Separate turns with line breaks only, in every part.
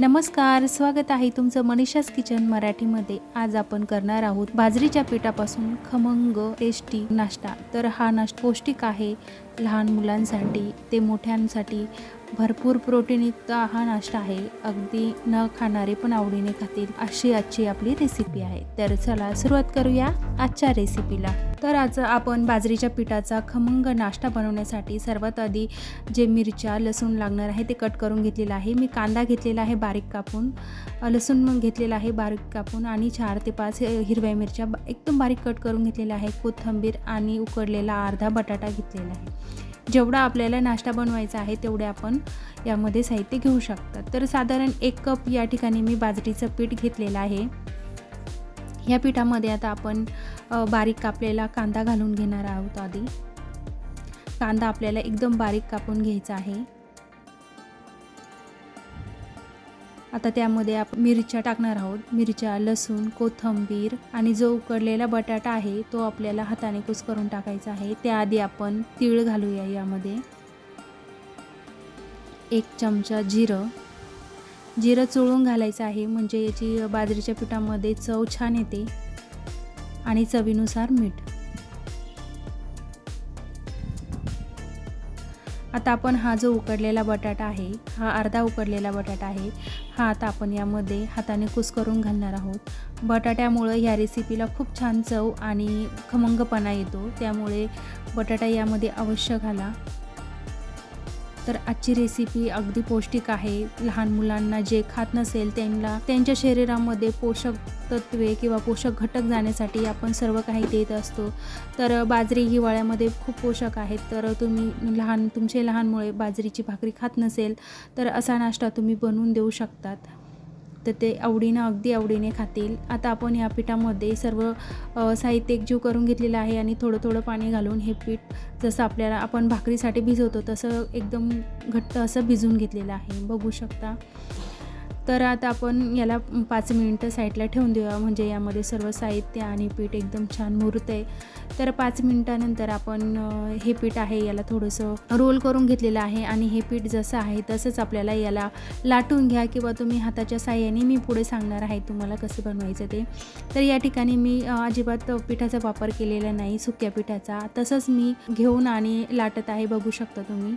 नमस्कार स्वागत आहे तुमचं मनीषास किचन मराठीमध्ये. आज आपण करणार आहोत बाजरीच्या पिठापासून खमंग टेस्टी नाश्ता. तर हा नाश्ता पौष्टिक आहे लहान मुलांसाठी ते मोठ्यांसाठी. भरपूर प्रोटीनयुक्त हा नाश्ता आहे. अगदी न खाणारे पण आवडीने खातील अशी आजची आपली रेसिपी आहे. तर चला सुरुवात करूया आजच्या रेसिपीला तर आज आपण बाजरीच्या पिठाचा खमंग नाश्ता बनवण्यासाठी सर्वात आधी जे मिरच्या लसूण लागणार आहे ते कट करून घेतलेलं आहे. मी कांदा घेतलेला आहे बारीक कापून. लसूण मग घेतलेला आहे बारीक कापून आणि चार ते पाच हिरव्या मिरच्या एकदम बारीक कट करून घेतलेल्या आहे कोथिंबीर आणि उकडलेला अर्धा बटाटा घेतलेला आहे. जेवढा आपल्याला नाश्ता बनवायचा आहे तेवढे आपण यामध्ये साहित्य घेऊ शकतात. तर साधारण एक कप या ठिकाणी मी बाजरीचं पीठ घेतलेलं आहे. या पिठामध्ये आता आपण बारीक कापलेला कांदा घालून घेणार आहोत आधी. कांदा आपल्याला एकदम बारीक कापून घ्यायचा आहे. आता त्यामध्ये आपण मिरच्या टाकणार आहोत. मिरच्या लसूण कोथिंबीर आणि जो उकडलेला बटाटा आहे तो आपल्याला हाताने कुस करून टाकायचा आहे. त्याआधी आपण तीळ घालूया यामध्ये. एक चमचा जिरं. जिरं चोळून घालायचं आहे म्हणजे याची बाजरीच्या पिठामध्ये चव छान येते. आणि चवीनुसार मीठ. आता आपण हा जो उकडलेला बटाटा आहे हा अर्धा उकडलेला बटाटा आहे हा आता आपण यामध्ये हाताने कुस करून घालणार आहोत. बटाट्यामुळं ह्या रेसिपीला खूप छान चव आणि खमंगपणा येतो. त्यामुळे बटाटा यामध्ये अवश्य घाला. तर आजची रेसिपी अगदी पौष्टिक आहे. लहान मुलांना जे खात नसेल त्यांना त्यांच्या शरीरामध्ये पोषक तत्वे किंवा पोषक घटक जाण्यासाठी आपण सर्व काही देत असतो. तर बाजरी हिवाळ्यामध्ये खूप पोषक आहेत. तर तुम्ही लहान तुमचे लहान मुळे बाजरीची भाकरी खात नसेल तर असा नाश्ता तुम्ही बनवून देऊ शकतात. तर ते आवडीनं अगदी आवडीने खातील. आता आपण या पिठामध्ये सर्व साहित्य एकजीव करून घेतलेलं आहे आणि थोडं थोडं पाणी घालून हे पीठ जसं आपल्याला आपण भाकरीसाठी भिजवतो तसं एकदम घट्ट असं भिजवून घेतलेलं आहे. बघू शकता. तर आता आपण याला पाच मिनटं साईडला ठेवून देऊया. म्हणजे यामध्ये सर्व साहित्य आणि पीठ एकदम छान मुरत आहे तर पाच मिनटानंतर आपण हे पीठ आहे याला थोडंसं रोल करून घेतलेलं आहे. आणि हे पीठ जसं आहे तसंच आपल्याला याला लाटून घ्या किंवा तुम्ही हाताच्या साह्याने मी पुढे सांगणार आहे तुम्हाला कसं बनवायचं ते. तर या ठिकाणी मी अजिबात पिठाचा वापर केलेला नाही सुक्या पिठाचा. तसंच मी घेऊन आणि लाटत आहे बघू शकता तुम्ही.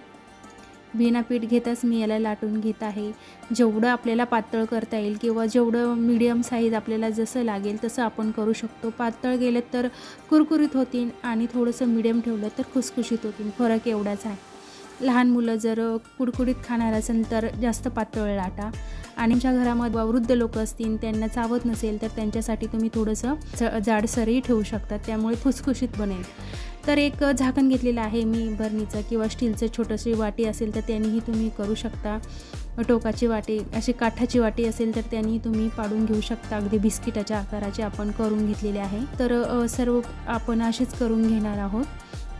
बिना पीठ घेताच मी याला लाटून घेत आहे. जेवढं आपल्याला पातळ करता येईल किंवा जेवढं मीडियम साईज आपल्याला जसं लागेल तसं आपण करू शकतो. पातळ गेलं तर कुरकुरीत होतील आणि थोडंसं मीडियम ठेवलं तर खुसखुशीत होतील. फरक एवढाच आहे. लहान मुलं जर कुडकुडीत खाणार असेल तर जास्त पातळ लाटा. आणि आमच्या घरामध्ये वृद्ध लोक असतील त्यांना चावत नसेल तर त्यांच्यासाठी तुम्ही थोडंसं ज- जाडसरही ठेवू शकता. त्यामुळे खुसखुशीत बनेल. तर एक झाकण घेतलेलं आहे मी भरणीचं किंवा स्टीलचं छोटंशी वाटी असेल तर त्यांनीही तुम्ही करू शकता. टोकाची वाटी अशी काठाची वाटी असेल तर त्यांनी तुम्ही पाडून घेऊ शकता. अगदी बिस्किटाच्या आकाराचे आपण करून घेतलेले आहे. तर सर्व आपण असेच करून घेणार आहोत.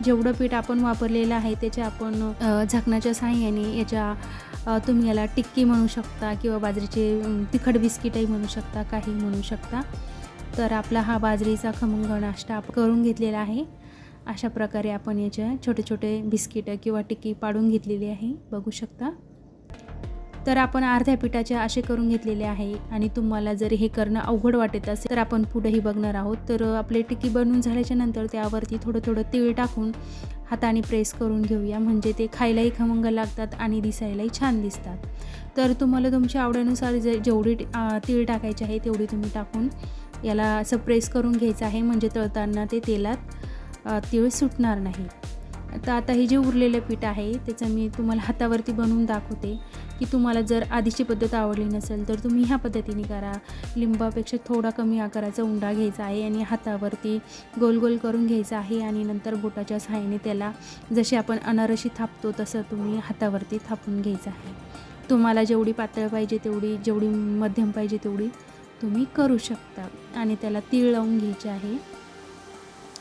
जेवढं पीठ आपण वापरलेलं आहे त्याच्या आपण झाकणाच्या साह्याने याच्या तुम्ही याला टिक्की म्हणू शकता किंवा बाजरीचे तिखट बिस्किटही म्हणू शकता काही म्हणू शकता. तर आपला हा बाजरीचा खमंग नाश्ता आपण करून घेतलेला आहे. अशा प्रकारे आपण याच्या छोटे छोटे बिस्किटं किंवा टिक्की पाडून घेतलेली आहे. बघू शकता. तर आपण अर्ध्या पिठाचे असे करून घेतलेले आहे आणि तुम्हाला जर हे करणं अवघड वाटत असेल तर आपण पुढेही बघणार आहोत. तर आपले टिक्की बनवून झाल्याच्यानंतर त्यावरती थोडं थोडं तीळ टाकून हाताने प्रेस करून घेऊया. म्हणजे ते खायलाही खमंग लागतात आणि दिसायलाही छान दिसतात. तर तुम्हाला तुमच्या आवडीनुसार जे जेवढी तीळ टाकायची आहे तेवढी तुम्ही टाकून याला असं प्रेस करून घ्यायचं आहे. म्हणजे तळताना ते तेलात तीळ सुटणार नाही. तर आता हे जे उरलेलं पीठ आहे त्याचं मी तुम्हाला हातावरती बनवून दाखवते की तुम्हाला जर आधीची पद्धत आवडली नसेल तर तुम्ही ह्या पद्धतीने करा. लिंबापेक्षा थोडा कमी आकाराचा उंडा घ्यायचा आहे आणि हातावरती गोल गोल करून घ्यायचा आहे आणि नंतर बोटाच्या सहाय्याने त्याला जशी आपण अनारशी थापतो तसं तुम्ही हातावरती थापून घ्यायचं आहे. तुम्हाला जेवढी पातळ पाहिजे तेवढी जेवढी मध्यम पाहिजे तेवढी तुम्ही करू शकता. आणि त्याला तीळ लावून घ्यायचे आहे.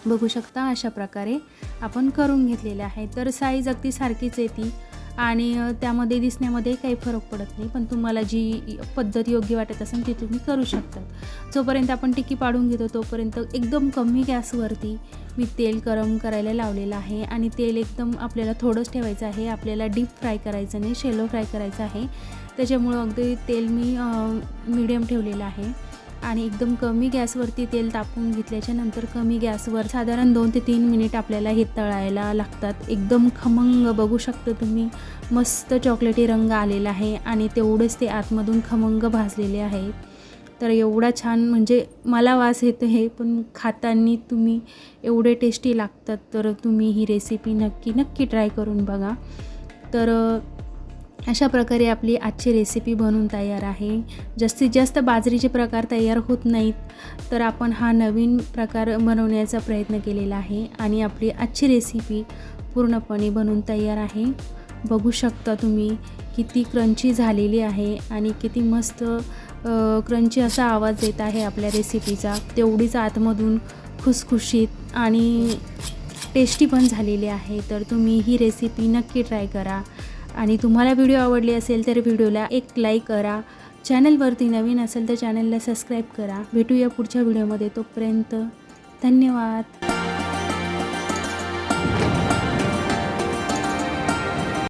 बघू शकता अशा प्रकारे आपण करून घेतलेले आहे. तर साईज अगदी सारखीच येते आणि त्यामध्ये दिसण्यामध्ये काही फरक पडत नाही. पण तुम्हाला जी पद्धत योग्य वाटत असेल ती तुम्ही करू शकता. जोपर्यंत आपण टिक्की पाडून घेतो तोपर्यंत एकदम कमी गॅसवरती मी तेल गरम करायला लावलेलं आहे. आणि तेल एकदम आपल्याला थोडंच ठेवायचं आहे. आपल्याला डीप फ्राय करायचं नाही शेलो फ्राय करायचं आहे. त्याच्यामुळं अगदी तेल मी मीडियम ठेवलेलं आहे. आणि एकदम कमी गॅसवरती तेल तापवून घेतल्याच्या नंतर कमी गॅसवर साधारण दोन ते तीन मिनिट आपल्याला हे तळायला लागतात. एकदम खमंग बघू शकता तुम्ही मस्त चॉकलेटी रंग आलेला आहे आणि तेवढंच ते आतमधून खमंग भाजलेले आहे. तर एवढा छान म्हणजे मला वास येतो हे पण खाताना तुम्ही एवढे टेस्टी लागतात तर तुम्ही ही रेसिपी नक्की नक्की ट्राय करून बघा. तर अशा प्रकारे आपली आजची रेसिपी बनून तयार आहे. जास्तीत जास्त बाजरीचे प्रकार तयार होत नाहीत तर आपण हा नवीन प्रकार बनवण्याचा प्रयत्न केलेला आहे आणि आपली आजची रेसिपी पूर्णपणे बनून तयार आहे. बघू शकता तुम्ही किती क्रंची झालेली आहे आणि किती मस्त क्रंची असा आवाज येत आहे आपल्या रेसिपीचा तेवढीच आतमधून खुसखुशीत आणि टेस्टी पण झालेली आहे. तर तुम्ही ही रेसिपी नक्की ट्राय करा. आणि तुम्हाला व्हिडिओ आवडली असेल तर व्हिडिओला एक लाईक करा. चॅनलवरती नवीन असेल तर चॅनलला सबस्क्राईब करा. भेटूया पुढच्या व्हिडिओमध्ये तोपर्यंत धन्यवाद.